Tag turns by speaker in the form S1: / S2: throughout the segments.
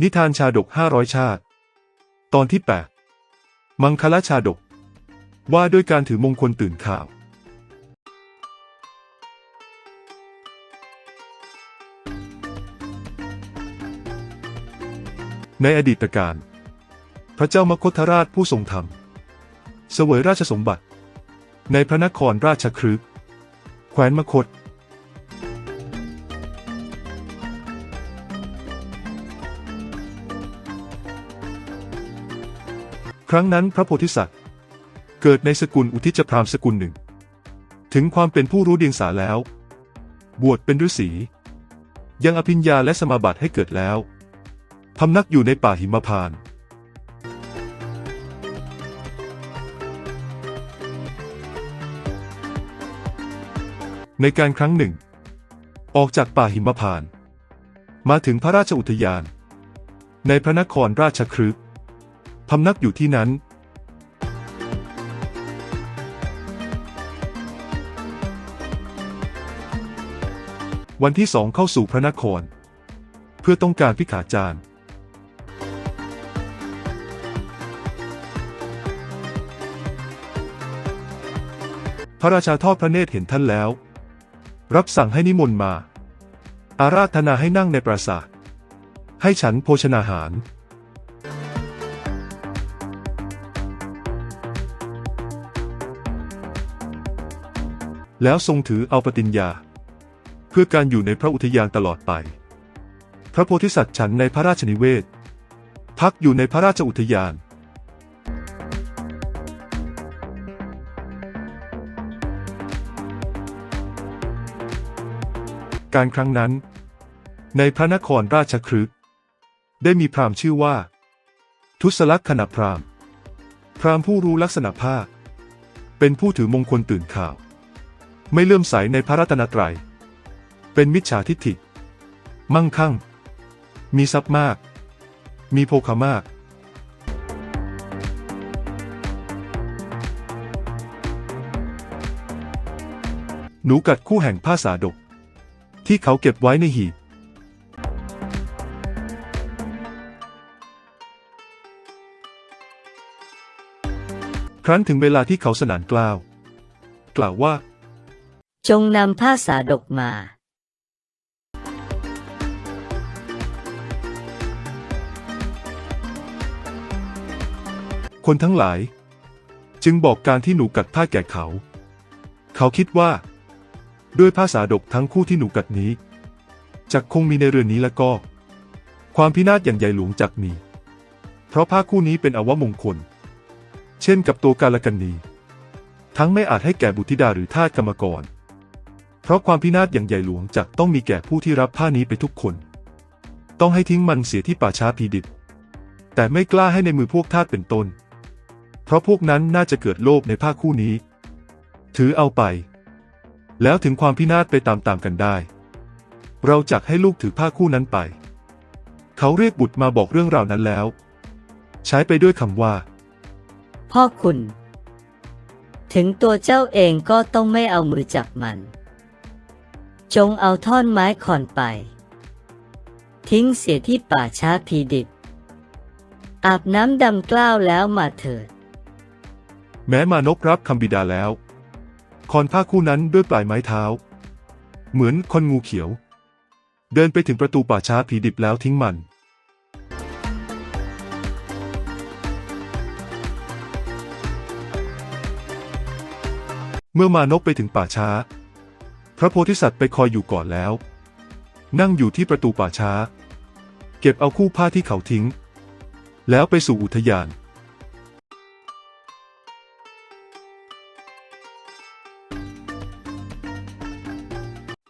S1: นิทานชาดก 500 ชาติ ตอนที่ 8 มังคละชาดก ว่าด้วยการถือมงคลตื่นข่าว ในอดีตการ พระเจ้ามคธราชผู้ทรงธรรม เสวยราชสมบัติ ในพระนครราชครึกแคว้นมคธ ครั้งนั้นพระโพธิสัตว์ เกิดในสกุลอุทิจพรามสกุลหนึ่ง ถึงความเป็นผู้รู้เดียงสาแล้ว บวชเป็นฤาษียังอภิญญาและสมาบัติให้เกิดแล้วพำนักอยู่ในป่าหิมพานต์ในการครั้งหนึ่ง ออกจากป่าหิมพานต์มาถึงพระราชอุทยาน ในพระนครราชครึก พำนักอยู่ที่นั้น วันที่สองเข้าสู่พระนคร เพื่อต้องการพิขาจารย์พระราชาทอดพระเนตรเห็นท่านแล้ว รับสั่งให้นิมนต์มา อาราธนาให้นั่งในปราสาท ให้ฉันโภชนาหาร แล้วทรงถือเอาปฏิญญา เพื่อการอยู่ในพระอุทยานตลอดไป พระโพธิสัตว์ฉันในพระราชนิเวศ พักอยู่ในพระราชอุทยานการครั้งนั้น ในพระนครราชครึกได้มีพราหมณ์ชื่อว่า ทุสลักษณพราหมณ์ พราหมณ์ผู้รู้ลักษณะภาค เป็นผู้ถือมงคลตื่นข่าว ไม่เลื่อมใสในพระรัตนตรัย เป็นมิจฉาทิฏฐิ มั่งคั่ง มีทรัพย์มาก มีโภคามาก หนูกัดคู่แห่งผ้าสาดก ที่เขาเก็บไว้ในหีบครั้นถึงเวลาที่เขาสนานกล่าว กล่าวว่า
S2: จงนำผ้าสาดกมา
S1: คนทั้งหลาย จึงบอกการที่หนูกัดผ้าแก่เขา เขาคิดว่า ด้วยผ้าสาดกทั้งคู่ที่หนูกัดนี้จะคงมีในเรือนนี้แล้วก็ ความพินาศอย่างใหญ่หลวงจักมี เพราะผ้าคู่นี้เป็นอวมงคล เช่นกับตัวกาลกันนีทั้งไม่อาจให้แก่บุตรธิดาหรือทาสกรรมกร เพราะความพินาศอย่างใหญ่หลวงจักต้องมีแก่ผู้ที่รับผ้านี้ไปทุกคน ต้องให้ทิ้งมันเสียที่ป่าช้าพีดิบ แต่ไม่กล้าให้ในมือพวกทาสเป็นต้น เพราะพวกนั้นน่าจะเกิดโลภในผ้าคู่นี้ ถือเอาไป แล้วถึงความพินาศไปตามๆกันได้ เราจักให้ลูกถือผ้าคู่นั้นไป เขาเรียกบุตรมาบอกเรื่องราวนั้นแล้ว ใช้ไปด้วยคำว่า
S2: พ่อคุณ ถึงตัวเจ้าเองก็ต้องไม่เอามือจับมัน จงเอาท่อนไม้ขอนไป ทิ้งเสียที่ป่าช้าพีดิบ อาบน้ำดำกล้าวแล้วมาเถิด
S1: แม้มานพรับคำบิดาแล้ว คอนผ้าคู่นั้นด้วยปลายไม้เท้า เหมือนคนงูเขียว เดินไปถึงประตูป่าช้าผีดิบแล้วทิ้งมันเมื่อมานพไปถึงป่าช้า พระโพธิสัตว์ไปคอยอยู่ก่อนแล้ว นั่งอยู่ที่ประตูป่าช้า เก็บเอาคู่ผ้าที่เขาทิ้ง แล้วไปสู่อุทยาน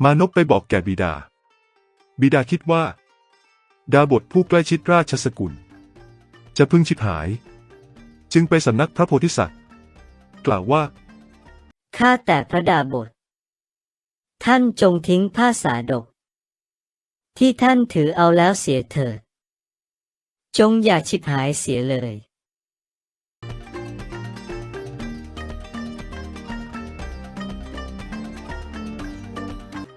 S1: มานพไปบอกแก่บิดา บิดาคิดว่า ดาบทผู้ใกล้ชิดราชสกุล จะพึ่งชิบหาย จึงไปสำนักพระโพธิสัตว์ กล่าวว่า
S2: ข้าแต่พระดาบท ท่านจงทิ้งผ้าสาดก ที่ท่านถือเอาแล้วเสียเถิด จงอย่าชิบหายเสียเลย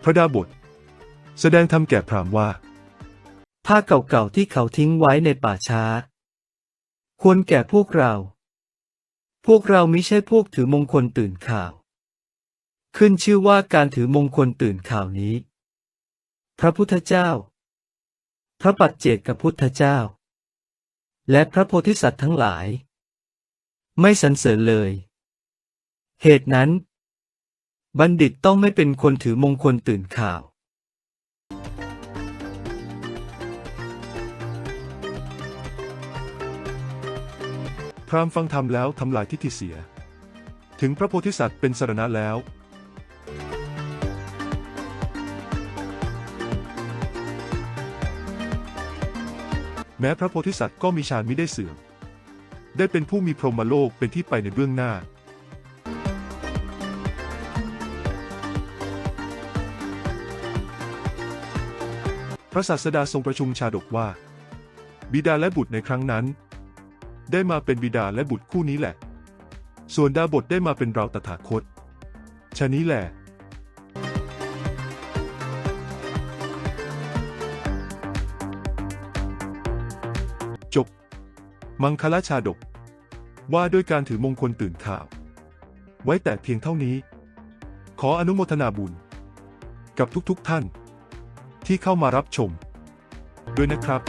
S1: พระดาบท แสดงธรรมแก่พราหมณ์ว่า
S3: ผ้าเก่าๆที่เขาทิ้งไว้ในป่าช้า ควรแก่พวกเรา พวกเรามิใช่พวกถือมงคลตื่นข่าว ขึ้นชื่อว่าการถือมงคลตื่นข่าวนี้ พระพุทธเจ้า พระปัจเจกพุทธเจ้า และพระโพธิสัตว์ทั้งหลาย ไม่สรรเสริญเลย เหตุนั้น บัณฑิตต้องไม่เป็นคนถือมงคลตื่นข่าว
S1: พราหมณ์ฟังธรรมแล้วทำลายทิฏฐิเสีย ถึงพระโพธิสัตว์เป็นสรณะแล้ว ม้พระโพธิสัตว์ก็มีฌานมิได้เสื่อม ได้เป็นผู้มีพรหมโลกเป็นที่ไปในเบื้องหน้า พระศาสดาทรงประชุมชาดกว่า บิดาและบุตรในครั้งนั้น ได้มาเป็นบิดาและบุตรคู่นี้แหละ ส่วนดาบทได้มาเป็นเราตถาคตชะนี้แหละ จบ มังคลาชาดก ว่าด้วยการถือมงคลตื่นข่าว ไว้แต่เพียงเท่านี้ ขออนุโมทนาบุญ กับทุกๆทท่าน ที่เข้ามารับชม ด้วยนะครับ